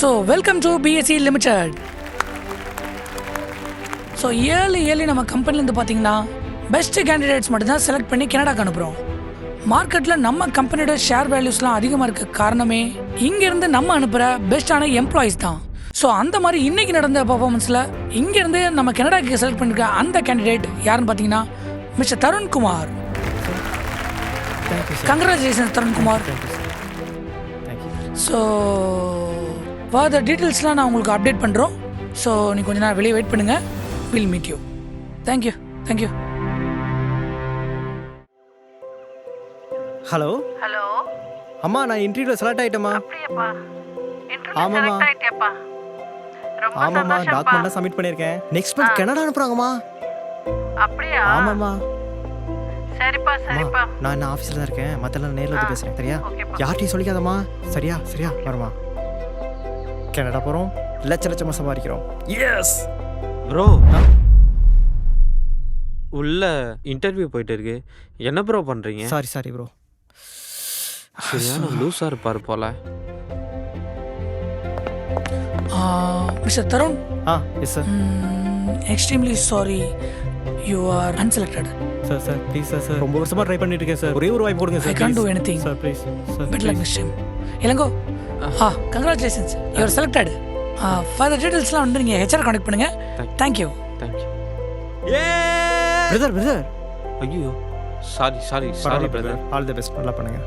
So welcome to PSC limited so ஏழு ஏழு நம்ம கம்பெனிலேருந்து பார்த்தீங்கன்னா பெஸ்ட் கேண்டிடேட்ஸ் மட்டும்தான் செலக்ட் பண்ணி கனடாக்கு அனுப்புகிறோம் மார்க்கெட்டில் நம்ம கம்பெனியோட ஷேர் வேல்யூஸ்லாம் அதிகமாக இருக்க காரணமே இங்கேருந்து நம்ம அனுப்புகிற பெஸ்ட்டான எம்ப்ளாயிஸ் தான். ஸோ அந்த மாதிரி இன்னைக்கு நடந்த பர்ஃபார்மன்ஸில் இங்கேருந்து நம்ம கனடாக்கு செலக்ட் பண்ணிருக்க அந்த கேண்டிடேட் யாருன்னு பார்த்தீங்கன்னா mister Tarunkumar. Congratulation Tarunkumar so further டீட்டெயில்ஸ்லாம் நான் உங்களுக்கு அப்டேட் பண்ணுறோம் ஸோ நீ கொஞ்ச நேரம் வெளியே வெயிட் பண்ணுங்கள் will meet you thank you thank you hello hello அம்மா நான் இன்டர்வியூவில் செலக்ட் ஆகிட்டேம்மா அப்படியாப்பா. இன்டர்வியூ ஆமாம்மா. டாக்குமெண்ட்லாம் சப்மிட் பண்ணியிருக்கேன். நெக்ஸ்ட் மந்த் கனடா அனுப்புகிறாங்கம்மா அப்படியா? ஆமாம்மா. சரிப்பா நான் என்ன ஆஃபீஸில் தான் இருக்கேன். மற்றெல்லாம் நேரில் வந்து பேசுகிறேன் சரியா? ஓகேப்பா. யார்ட்டையும் சொல்லிக்காதம்மா. சரியா சரியா வருமா? கனடா போகிறோம் லட்ச லட்சமாக சம்பாதிக்கிறோம். எஸ் ப்ரோ உள்ள இன்டர்வியூ போயிட்டு இருக்கு என்ன ப்ரோ பண்றீங்க? சாரி சாரி ப்ரோ சரியான லூஸா இருப்பாரு போல. Mister Tarun? Ah yes sir extremely sorry you are unselected sir sir please sir sir ரொம்ப வருஷமாக ட்ரை பண்ணிட்டு இருக்கேன் சார் ஒரே ஒரு வாய்ப்பு கொடுங்க I sir can do please. Anything sir please sir better luck time Ilango. Ah congratulations you are selected further டீட்டெயில்ஸ்லாம் வந்து நீங்கள் ஹெச்ஆர் கான்டெக்ட் பண்ணுங்கள் thank you thank you brother brother ஐயோ. Sorry sorry sorry brother all the best நல்லா பண்ணுங்க.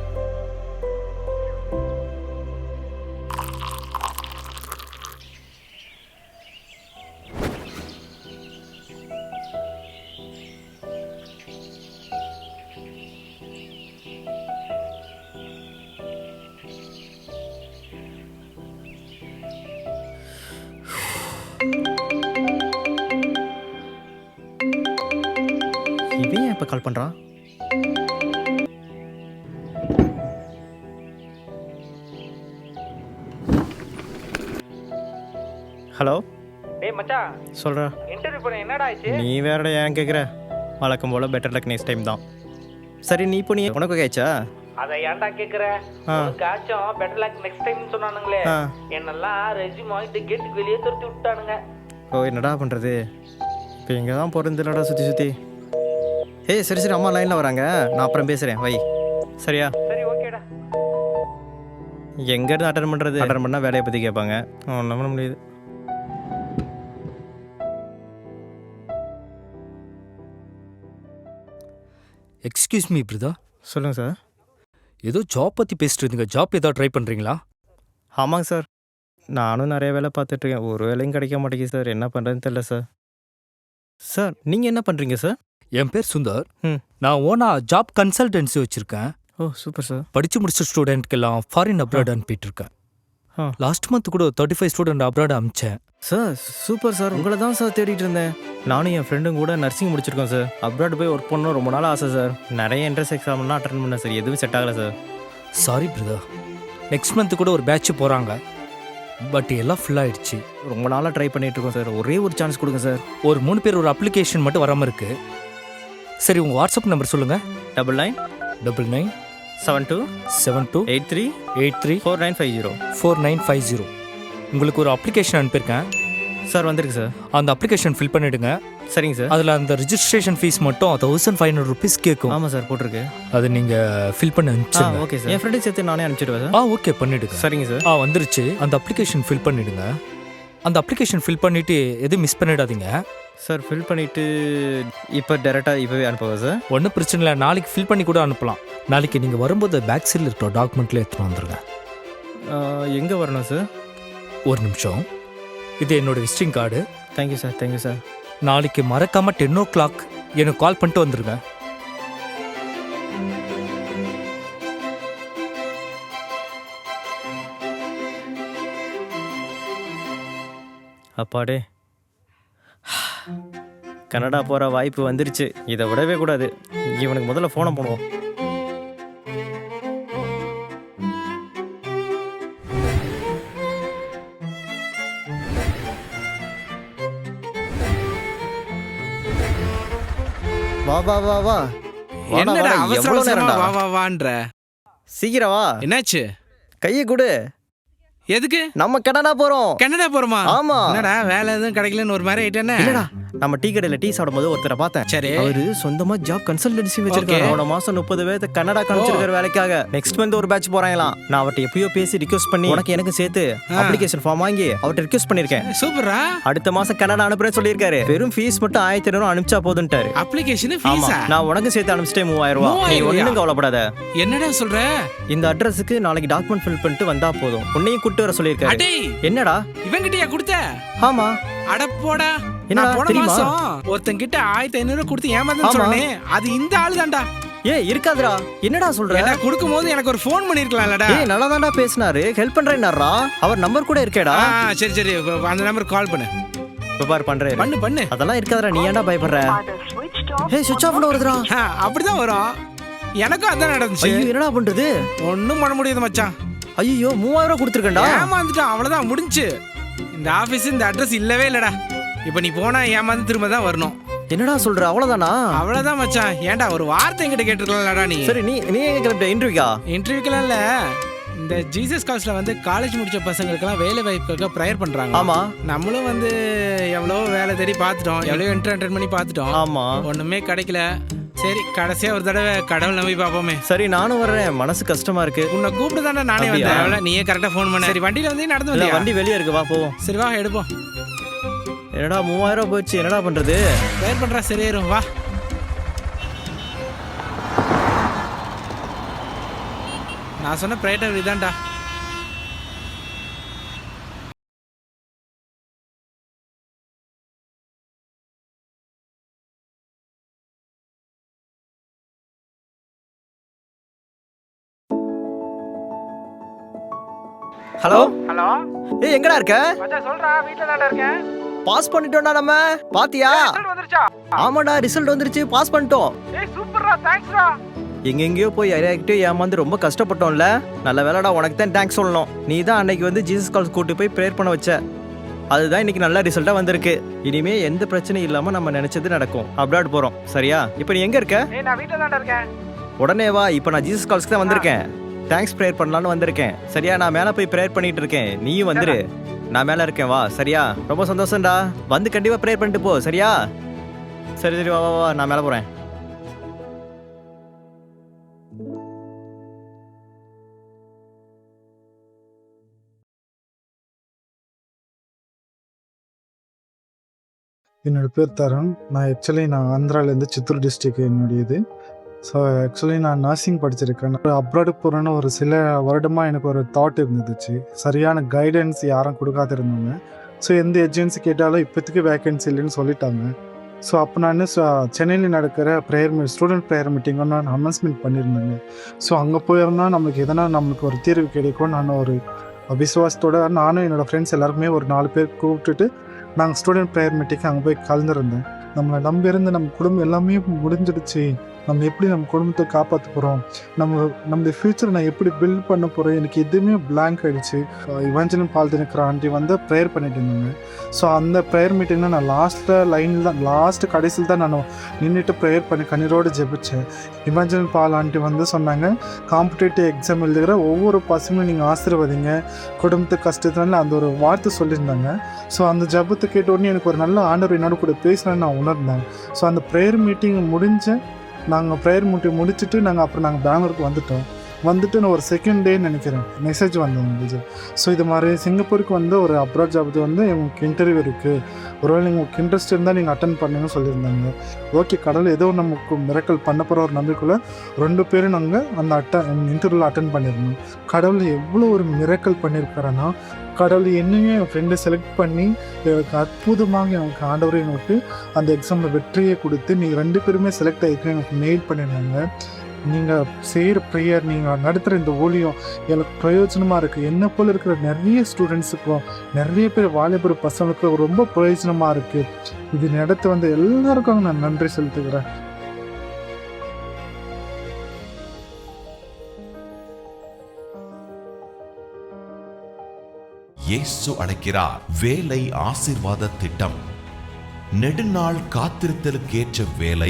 கால் பண்ணுறான் hello? டேய் மச்சான் சொல்கிறா இன்டர்வியூ பண்ண என்னடா ஆச்சு? நீ வேறடா ஏன் கேட்குற வழக்கம் போல் பெட்டர் லக் நெக்ஸ்ட் டைம் தான். சரி நீ இப்போ நீ உனக்கு கேச்சா அதை ஏன்டா கேக்குற? ஆ. உனக்கு ஆச்சும் பெட்டர் லாக் நெக்ஸ்ட் டைம் சொன்னானுங்களே. என்னெல்லாம் ரெஜிம் வாங்கிட்டு கேட்டுக்கு வெளியே துரத்தி விட்டானுங்க. ஓ என்னடா பண்ணுறது இப்போ இங்கே தான் பிறந்துலடா சுற்றி சுற்றி ஏய் சரி சரி அம்மா லைனில் வராங்க. நான் அப்புறம் பேசுகிறேன் வை. சரியா? சரி ஓகேடா. எங்கேருந்து அட்டன் பண்ணுறது அட்டன் பண்ணால் வேலையை பற்றி கேட்பாங்க. ஒன்றும் பண்ண முடியாது. எக்ஸ்கியூஸ் மீ பிரதா சொல்லுங்கள் சார் ஏதோ ஜாப் பற்றி பேசிட்டு இருந்தீங்க. ஜாப் ஏதாவது ட்ரை பண்ணுறீங்களா ஆமாங்க சார் நானும் நிறைய வேலை பார்த்துட்ருக்கேன் ஒரு வேலையும் கிடைக்க மாட்டேங்குது சார் என்ன பண்ணுறதுன்னு தெரியல சார் சார் நீங்கள் என்ன பண்ணுறீங்க சார் என் பேர் சுந்தர். நான் ஓனா ஜாப் கன்சல்டன்சி வச்சுருக்கேன். ஓ சூப்பர் சார். படித்து முடிச்ச ஸ்டூடெண்ட்க்கெல்லாம் ஃபாரின் அப்ராட் அனுப்பிட்டு இருக்கேன். லாஸ்ட் மந்த் கூட தேர்ட்டி ஃபைவ் ஸ்டூடெண்ட் அப்ராட் அனுப்பிச்சேன் சார் சூப்பர் சார். உங்களை தான் சார் தேடிட்டு இருந்தேன். நானும் என் ஃப்ரெண்டும் கூட நர்சிங் முடிச்சிருக்கோம் சார். அப்ராட் போய் ஒர்க் பண்ணணும் ரொம்ப நாள் ஆசை சார். நிறைய என்ட்ரன்ஸ் எக்ஸாம்லாம் அட்டன் பண்ணேன் சார். எதுவும் செட் ஆகலை sir. Sorry brother next month கூட ஒரு பேட்ச் போகிறாங்க பட் எல்லாம் ஃபுல் ஆயிடுச்சு. ரொம்ப நாளாக ட்ரை பண்ணிட்டு இருக்கோம் சார். ஒரே ஒரு சான்ஸ் கொடுங்க சார். ஒரு மூணு பேர் ஒரு அப்ளிகேஷன் மட்டும் வராமல் இருக்கு. சரி உங்கள் வாட்ஸ்அப் நம்பர் சொல்லுங்கள் double nine double nine seven two seven two eight three eight three four nine five zero four nine five zero உங்களுக்கு ஒரு அப்ளிகேஷன் அனுப்பியிருக்கேன். சார் வந்திருக்கு சார் அந்த அப்ளிகேஷன் ஃபில் பண்ணிவிடுங்க சரிங்க சார் அதில் அந்த ரிஜிஸ்ட்ரேஷன் ஃபீஸ் மட்டும் தௌசண்ட் ஃபைவ் ஹண்ட்ரட் ருபீஸ் கேட்கும். ஆமாம் சார் போட்டிருக்கு. அது நீங்கள் ஃபில் பண்ணி அனுப்பிச்சிடுங்க ஓகே சார் என் ஃப்ரெண்டுக்கு சேர்த்து நானே அனுப்பிச்சிடுவேன் சார் ஆ ஓகே பண்ணிடுங்க. சரிங்க சார் ஆ வந்துருச்சு. அந்த அப்ளிகேஷன் ஃபில் பண்ணிடுங்க. அந்த அப்ளிகேஷன் ஃபில் பண்ணிவிட்டு எதுவும் மிஸ் பண்ணிடாதீங்க. சார் ஃபில் பண்ணிவிட்டு இப்போ டேரெக்டாக இப்போவே அனுப்புவா சார் ஒன்றும் பிரச்சனை இல்லை. நாளைக்கு ஃபில் பண்ணி கூட அனுப்பலாம். நாளைக்கு நீங்கள் வரும்போது பேக் சைடில் இருக்கிற டாக்குமெண்ட்ல எடுத்துகிட்டு வந்துருங்க. எங்கே வரணும் சார் ஒரு நிமிஷம். இது என்னோட visiting card thank you sir thank you sir நாளைக்கு மறக்காமல் டென் ஓ கிளாக் எனக்கு கால் பண்ணிட்டு வந்துருங்க. அப்பாடே. கனடா போகிற வாய்ப்பு வந்துருச்சு. இதை விடவே கூடாது. இவனுக்கு முதல்ல ஃபோனை போடுவோம். வா வா வா வா. என்னடா அவசர அவசரமா? வா வா வான்ற? சீக்கிரம் வா. என்னாச்சு? கையை கொடு. எதுக்கு? நம்ம கனடா போறோம். கனடா போறோமா? ஆமா. என்னடா வேலை எதுவும் கிடைக்கலன்னு ஒரு மாதிரி ஆயிட்டேனே? இல்லடா. நம்ம டீ கடையில டீ சாப்பிடும்போது ஒருத்தரை பார்த்தேன். சரி. அவரு சொந்தமா ஜாப் கன்சல்டன்சி வச்சிருக்காரு. அவன மாசம் முப்பது பேர்த்த கன்னடா காமிச்சிருக்காரு வேலைக்காக. நெக்ஸ்ட் மந்த் ஒரு பேட்ச் போறாங்களாம். நான் அவர்ட்ட எப்பயோ பேசி ரிக்வெஸ்ட் பண்ணி உனக்கு எனக்கு சேர்த்து அப்ளிகேஷன் ஃபார்ம் வாங்கி அவர்ட்ட ரிக்வெஸ்ட் பண்ணிருக்கேன். சூப்பரா அடுத்த மாசம் கன்னடா அனுப்புறேன்னு சொல்லியிருக்காரு. வெறும் ஃபீஸ் மட்டும் ஆயிரத்தி ஐநூறு அனுப்பிச்சா போதுன்ட்டாரு அப்ளிகேஷன் ஃபீஸா நான் உனக்கு சேர்த்து அனுப்பிச்சிட்டே மூவாயிரம் ரூபாய் நீ ஒண்ணும் கவலைப்படாத. என்னடா சொல்ற? இந்த அட்ரஸுக்கு நாளைக்கு டாக்குமெண்ட் ஃபில் பண்ணிட்டு வந்தா போதும். உன்னையும் கூட்டு வர சொல்லியிருக்காரு. என்னடா? இவங்கிட்டயா கொடுத்த? ஆமா. அட போடா என்னடா, நான் போன? மாசம் ஒருத்தன் கிட்ட ஆயிரத்தி ஐநூறு கொடுத்து ஏமாந்தேன்னு ஆமா. சொன்னேன். அது இந்த ஆளு தான்டா ஏ இருக்காதுடா. என்னடா சொல்ற? கொடுக்கும் போது எனக்கு ஒரு ஃபோன் பண்ணிருக்கலாம்லடா. ஏய் நல்லா தான்டா பேசினாரு ஹெல்ப் பண்றேன்னாரா அவர் நம்பர் கூட இருக்கேடா. சரி சரி. அந்த நம்பருக்கு கால் பண்ணு. இப்ப பாரு பண்றேன். பண்ணு பண்ணு. அதெல்லாம் இருக்காதுடா நீ ஏன்டா பயப்படுற? ஏய் சுவிட்ச் ஆஃப் வருதுடா. அப்படிதான் வரும். எனக்கும் அதான் நடந்துச்சு. ஐயோ என்னடா பண்றது? ஒன்னும் பண்ண முடியாது மச்சான். ஐயோ மூவாயிரம் ரூபாய் கொடுத்துருக்கேன்டா. ஏமாந்துட்டான் அவ்வளவுதான் முடிஞ்சு. இந்த ஆபீஸ் இந்த அட்ரஸ் இல்லவே இல்லடா. இப்போ நீ போனா ஏமாந்து திரும்ப தான் வரணும். என்னடா சொல்ற? அவ்வளவுதானா? அவ்வளவுதான் மச்சான். ஏன்டா ஒரு வார்த்தை என்கிட்ட கேட்டிருக்கலாம்லடா நீ. சரி நீ நீ எங்க கிளம்பிட்ட? இன்டர்வியூக்கா இன்டர்வியூக்கெல்லாம் இல்ல. இந்த ஜீசஸ் கால்ஸ்ல வந்து காலேஜ் முடிச்ச பசங்களுக்கெல்லாம் வேலை வாய்ப்புக்காக ப்ரேயர் பண்றாங்க. ஆமா. நம்மளும் வந்து எவ்வளோ வேலை தேடி பார்த்துட்டோம். எவ்வளோ என்ட்ரு அட்டன் பண்ணி பார்த்துட்டோம். ஆமா. ஒண்ணுமே கிடைக்கல. சரி கடைசியா ஒரு தடவை கடவுள் நம்பி பார்ப்போமே. சரி நானும் வர்றேன். மனசு கஷ்டமா இருக்கு. உன்னை கூப்பிட்டு தானே நானே? வந்தேன். நீயே கரெக்டாக ஃபோன் பண்ண. சரி வண்டியில வந்து நடந்து வந்தியா? வண்டி வெளியே இருக்கு. வா போவோம். சரி வா எடுப்போம். என்னடா மூவாயிரம் ரூபாய் போச்சு. என்னடா பண்றது? ப்ரேயர் பண்றா சரியாயிரும் வா. நான் சொன்ன ப்ரேயர் இதான்டா ஹலோ? ஹலோ? ஏய் எங்கடா இருக்க? மச்சான் சொல்றா வீட்ல தான்டா இருக்கேன் பாஸ் பண்ணிட்டோம்டா நம்ம. பாத்தியா? ரிசல்ட் வந்துருச்சா? ஆமாடா ரிசல்ட் வந்துருச்சு. பாஸ் பண்ணிட்டோம். ஏய் சூப்பர்ரா தேங்க்ஸ்டா எங்கெங்கேயோ போய் யார்கிட்டயோ ஏமாந்து ரொம்ப கஷ்டப்பட்டோம்ல. நல்ல வேலைடா உனக்கு தான் தேங்க்ஸ் சொல்லணும். நீ தான் அன்னைக்கு வந்து ஜீசஸ் கால்ஸ் கூட்டி போய் ப்ரேயர் பண்ண வச்ச. அதுதான் இன்னைக்கு நல்ல ரிசல்ட்டா வந்திருக்கு. இனிமே எந்த பிரச்சனையும் இல்லாம நம்ம நினைச்சது நடக்கும். அப்ராட் போறோம். சரியா? இப்போ நீ எங்க இருக்க? நான் வீட்ல தான்டா இருக்கேன். உடனே வா இப்போ நான் ஜீசஸ் கால்ஸ்க்கு தான் வந்திருக்கேன். தேங்க்ஸ் ப்ரேயர் பண்ணலாம்னு வந்திருக்கேன். சரியா நான் மேலே போய் ப்ரேயர் பண்ணிட்டு இருக்கேன் நீயும் வந்துரு. நான் மேலே இருக்கேன் வா. சரியா? ரொம்ப சந்தோஷம்டா. வந்து கண்டிப்பாக ப்ரேயர் பண்ணிட்டு போ. சரியா? சரி சரி வா வா வா. நான் மேலே போகிறேன் என்னோட பேர் தருண் நான் ஆக்சுவலி நான் ஆந்திராலேருந்து சித்தூர் டிஸ்ட்ரிக் என்னுடையது. ஸோ ஆக்சுவலி நான் நர்சிங் படிச்சிருக்கேன். அப்ராடு போகிறேன்னு ஒரு சில வருடமாக எனக்கு ஒரு தாட் இருந்துச்சு. சரியான கைடன்ஸ் யாரும் கொடுக்காத இருந்தாங்க ஸோ எந்த ஏஜென்சி கேட்டாலும் இப்போதைக்கு வேகன்சி இல்லைன்னு சொல்லிட்டாங்க. ஸோ அப்போ நான் சென்னையில் நடக்கிற ப்ரேயர் மீ ஸ்டூடெண்ட் ப்ரேயர் மீட்டிங் நான் அனௌன்ஸ்மெண்ட் பண்ணியிருந்தேங்க. ஸோ அங்கே போயிருந்தா நம்மளுக்கு எதனா நம்மளுக்கு ஒரு தீர்வு கிடைக்கும் நான் ஒரு விசுவாசத்தோட நானும் என்னோடய ஃப்ரெண்ட்ஸ் எல்லாருக்குமே ஒரு நாலு பேர் கூப்பிட்டுட்டு நாங்கள் ஸ்டூடெண்ட் ப்ரேயர் மீட்டிங்க்கு அங்கே போய் கலந்துருந்தேன். நம்மளை நம்பியிருந்து நம்ம குடும்பம் எல்லாமே முடிஞ்சிடுச்சு. நம்ம எப்படி நம்ம குடும்பத்தை காப்பாற்ற போகிறோம் நம்ம நம்ம ஃப்யூச்சர் நான் எப்படி பில்ட் பண்ண போகிறோம் எனக்கு எதுவுமே பிளாங்க் ஆகிடுச்சு இவஞ்சலின் பால் தினக்கிற ஆண்டி வந்து ப்ரேயர் பண்ணிட்டு இருந்தாங்க. ஸோ அந்த ப்ரேயர் மீட்டிங்னா நான் லாஸ்ட்டில் லைனில் தான் லாஸ்ட் கடைசியில் தான் நான் நின்றுட்டு ப்ரேயர் பண்ணி கண்ணீரோடு ஜெபிச்சேன். இவஞ்சலின் பால் ஆண்டி வந்து சொன்னாங்க காம்படிட்டிவ் எக்ஸாம் எழுதுகிற ஒவ்வொரு பசங்களும் நீங்கள் ஆசீர்வதிங்க. குடும்பத்து கஷ்டத்தினால அந்த ஒரு வார்த்தை சொல்லியிருந்தாங்க. ஸோ அந்த ஜபத்தை கேட்ட உடனே எனக்கு ஒரு நல்ல ஆண்டவர் என்னோட கூட பேசினேன்னு நான் உணர்ந்தேன். ஸோ அந்த ப்ரேயர் மீட்டிங் முடிஞ்ச நாங்கள் ப்ரேயர் முட்டி முடிச்சுட்டு நாங்கள் அப்புறம் நாங்கள் பெங்களூருக்கு வந்துட்டோம். வந்துட்டு நான் ஒரு செகண்ட் டே நினைக்கிறேன். மெசேஜ் வந்தது ஸோ இது மாதிரி சிங்கப்பூருக்கு வந்து ஒரு அப்ராட் ஜாப் வந்து உங்களுக்கு இன்டர்வியூ இருக்குது ஒருவேளை உங்களுக்கு இன்ட்ரெஸ்ட் இருந்தால் நீங்கள் அட்டன் பண்ணுங்கன்னு சொல்லியிருந்தாங்க. ஓகே கடவுள் ஏதோ நமக்கு மிரக்கல் பண்ண போகிற ஒரு நம்பிக்கையில் ரெண்டு பேரும் நாங்கள் அந்த அட்டன் இன்டர்வியூவில் அட்டன் பண்ணியிருந்தோம். கடவுள் எவ்வளோ ஒரு மிரக்கல் பண்ணியிருக்காருன்னா கடவுள் என்னையும் என் ஃப்ரெண்டை செலக்ட் பண்ணி அற்புதமாக எனக்கு ஆண்டவர் எங்களுக்கு அந்த எக்ஸாமில் வெற்றியை கொடுத்து நீங்கள் ரெண்டு பேருமே செலக்ட் ஆகிருக்கு எனக்கு மெயில் பண்ணியிருந்தாங்க. நீங்கள் செய்கிற ப்ரேயர் நீங்கள் நடத்துகிற இந்த ஊழியம் எனக்கு பிரயோஜனமாக இருக்குது என்ன போல் இருக்கிற நிறைய ஸ்டூடெண்ட்ஸுக்கும் நிறைய பேர் வாலிபர் பசங்களுக்கும் ரொம்ப பிரயோஜனமாக இருக்குது இது நடத்த வந்த எல்லாருக்கும் நான் நன்றி செலுத்துகிறேன். இயேசு அழைக்கிறார் வேலை ஆசீர்வாத திட்டம். நெடுநாள் காத்திருத்தலுக்கேற்ற வேலை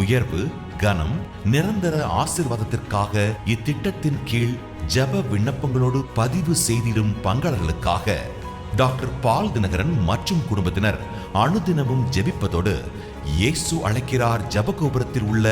உயர்வு கனம் நிரந்தர ஆசிர்வாதத்திற்காக இத்திட்டத்தின் கீழ் ஜெப விண்ணப்பங்களோடு பதிவு செய்திடும் பங்காளர்களுக்காக டாக்டர் பால் தினகரன் மற்றும் குடும்பத்தினர் அனுதினமும் ஜெபிப்பதோடு இயேசு அழைக்கிறார் ஜப கோபுரத்தில் உள்ள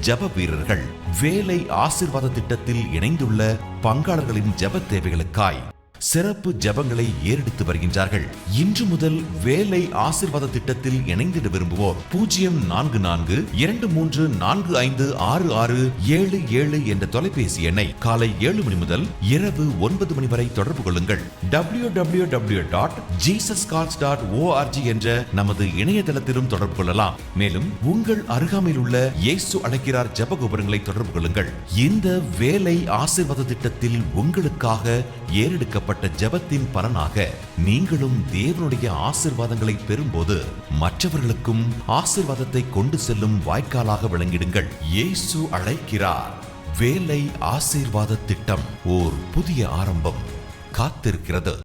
ஜப வீரர்கள் வேலை ஆசிர்வாத திட்டத்தில் இணைந்துள்ள பங்காளர்களின் ஜப தேவைகளுக்காய். சிறப்பு ஜபங்களை ஏறெடுத்து வருகின்றார்கள். இன்று முதல் வேலை ஆசிர்வாத திட்டத்தில் இணைந்திட விரும்புவோர் பூஜ்ஜியம் நான்கு நான்கு இரண்டு மூன்று நான்கு ஐந்து ஆறு ஆறு ஏழு ஏழு என்ற தொலைபேசி எண்ணை காலை ஏழு மணி முதல் இரவு ஒன்பது மணி வரை தொடர்பு கொள்ளுங்கள். W W W dot Jesus calls dot O R G என்ற நமது இணையதளத்திலும் தொடர்பு கொள்ளலாம். மேலும் உங்கள் அருகாமையில் உள்ள இயேசு அழைக்கிறார் ஜபகோபுரங்களை தொடர்பு கொள்ளுங்கள். இந்த வேலை ஆசிர்வாத திட்டத்தில் உங்களுக்காக ஏறெடுக்கப்பட்ட ஜெபத்தின் பலனாக நீங்களும் தேவனுடைய ஆசிர்வாதங்களை பெறும்போது மற்றவர்களுக்கும் ஆசிர்வாதத்தை கொண்டு செல்லும் வாய்க்காலாக விளங்கிடுங்கள். இயேசு அழைக்கிறார். வேலை ஆசீர்வாத திட்டம் ஓர் புதிய ஆரம்பம். காத்திருக்கிறது.